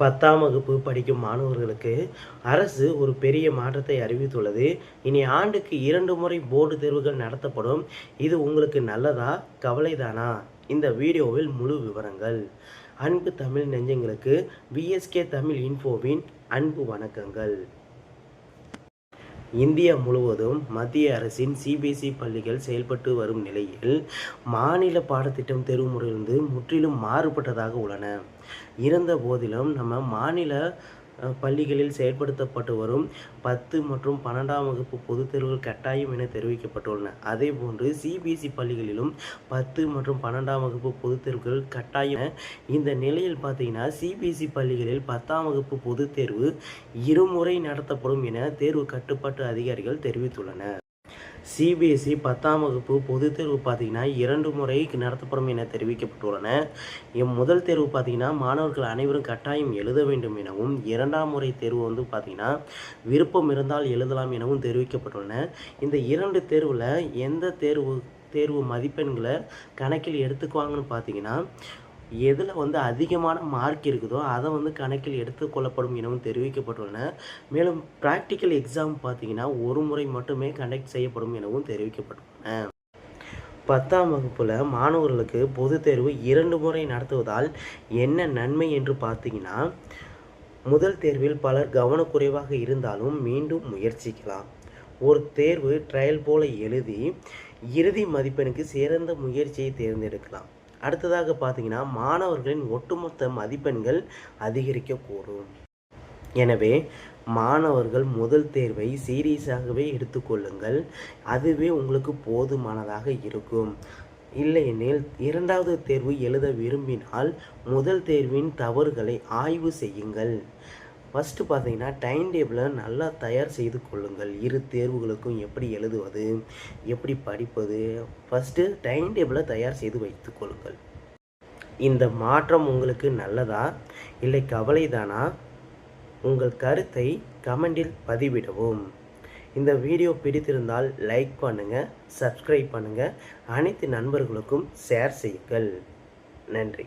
பத்தாம் வகுப்பு படிக்கும் மாணவர்களுக்கு அரசு ஒரு பெரிய மாற்றத்தை அறிவித்துள்ளது. இனி ஆண்டுக்கு இரண்டு முறை போர்டு தேர்வுகள் நடத்தப்படும். இது உங்களுக்கு நல்லதா? கவலைதானா? இந்த வீடியோவில் முழு விவரங்கள். அன்பு தமிழ் நெஞ்சங்களுக்கு விஎஸ்கே தமிழ் இன்ஃபோவின் அன்பு வணக்கங்கள். இந்தியா முழுவதும் மத்திய அரசின் சிபிஎஸ்இ பள்ளிகள் செயல்பட்டு வரும் நிலையில் மாநில பாடத்திட்டம் தேர்வு முறையிலிருந்து முற்றிலும் மாறுபட்டதாக உள்ளன. இருந்த போதிலும் நம்ம மாநில பள்ளிகளில் செயல்படுத்தப்பட்டு வரும் பத்து மற்றும் பன்னெண்டாம் வகுப்பு பொதுத் தேர்வுகள் கட்டாயம் என தெரிவிக்கப்பட்டுள்ளன. அதே போன்று சிபிஎஸ்இ பள்ளிகளிலும் பத்து மற்றும் பன்னெண்டாம் வகுப்பு பொதுத் தேர்வுகள் கட்டாயம் இந்த நிலையில் பார்த்தீங்கன்னா சிபிஎஸ்இ பள்ளிகளில் பத்தாம் வகுப்பு பொதுத் தேர்வு இருமுறை நடத்தப்படும் என தேர்வு கட்டுப்பாட்டு அதிகாரிகள் தெரிவித்துள்ளனர். சிபிஎஸ்இ பத்தாம் வகுப்பு பொதுத் தேர்வு பார்த்தீங்கன்னா இரண்டு முறை நடத்தப்படும் என தெரிவிக்கப்பட்டுள்ளன. எம் முதல் தேர்வு பார்த்தீங்கன்னா மாணவர்கள் அனைவரும் கட்டாயம் எழுத வேண்டும் எனவும் இரண்டாம் முறை தேர்வு வந்து பார்த்தீங்கன்னா விருப்பம் இருந்தால் எழுதலாம் எனவும் தெரிவிக்கப்பட்டுள்ளன. இந்த இரண்டு தேர்வில் எந்த தேர்வு தேர்வு மதிப்பெண்களை கணக்கில் எடுத்துக்குவாங்கன்னு பார்த்தீங்கன்னா எதில் வந்து அதிகமான மார்க் இருக்குதோ அதை வந்து கணக்கில் எடுத்துக்கொள்ளப்படும் எனவும் தெரிவிக்கப்பட்டுள்ளன. மேலும் ப்ராக்டிக்கல் எக்ஸாம் பார்த்தீங்கன்னா ஒரு முறை மட்டுமே கண்டக்ட் செய்யப்படும் எனவும் தெரிவிக்கப்பட்டுள்ளன. பத்தாம் வகுப்பில் மாணவர்களுக்கு பொதுத் தேர்வு இரண்டு முறை நடத்துவதால் என்ன நன்மை என்று பார்த்தீங்கன்னா முதல் தேர்வில் பலர் கவனக்குறைவாக இருந்தாலும் மீண்டும் முயற்சிக்கலாம். ஒரு தேர்வு ட்ரையல் போல எழுதி இறுதி மதிப்பெணுக்கு சிறந்த முயற்சியை தேர்ந்தெடுக்கலாம். அடுத்ததாக பார்த்தீங்கன்னா மாணவர்களின் ஒட்டுமொத்த மதிப்பெண்கள் அதிகரிக்கக்கூடும். எனவே மாணவர்கள் முதல் தேர்வை சீரியஸாகவே எடுத்துக்கொள்ளுங்கள் அதுவே உங்களுக்கு போதுமானதாக இருக்கும். இல்லையெனில் இரண்டாவது தேர்வு எழுத விரும்பினால் முதல் தேர்வின் தவறுகளை ஆய்வு செய்யுங்கள். ஃபஸ்ட்டு பார்த்தீங்கன்னா டைம் டேபிளை நல்லா தயார் செய்து கொள்ளுங்கள். இரு தேர்வுகளுக்கும் எப்படி எழுதுவது எப்படி படிப்பது. ஃபஸ்ட்டு டைம் டேபிளை தயார் செய்து வைத்து கொள்ளுங்கள். இந்த மாற்றம் உங்களுக்கு நல்லதா இல்லை கவலைதானா? உங்கள் கருத்தை கமெண்டில் பதிவிடவும். இந்த வீடியோ பிடித்திருந்தால் லைக் பண்ணுங்கள் சப்ஸ்கிரைப் பண்ணுங்கள் அனைத்து நண்பர்களுக்கும் ஷேர் செய்யுங்கள். நன்றி.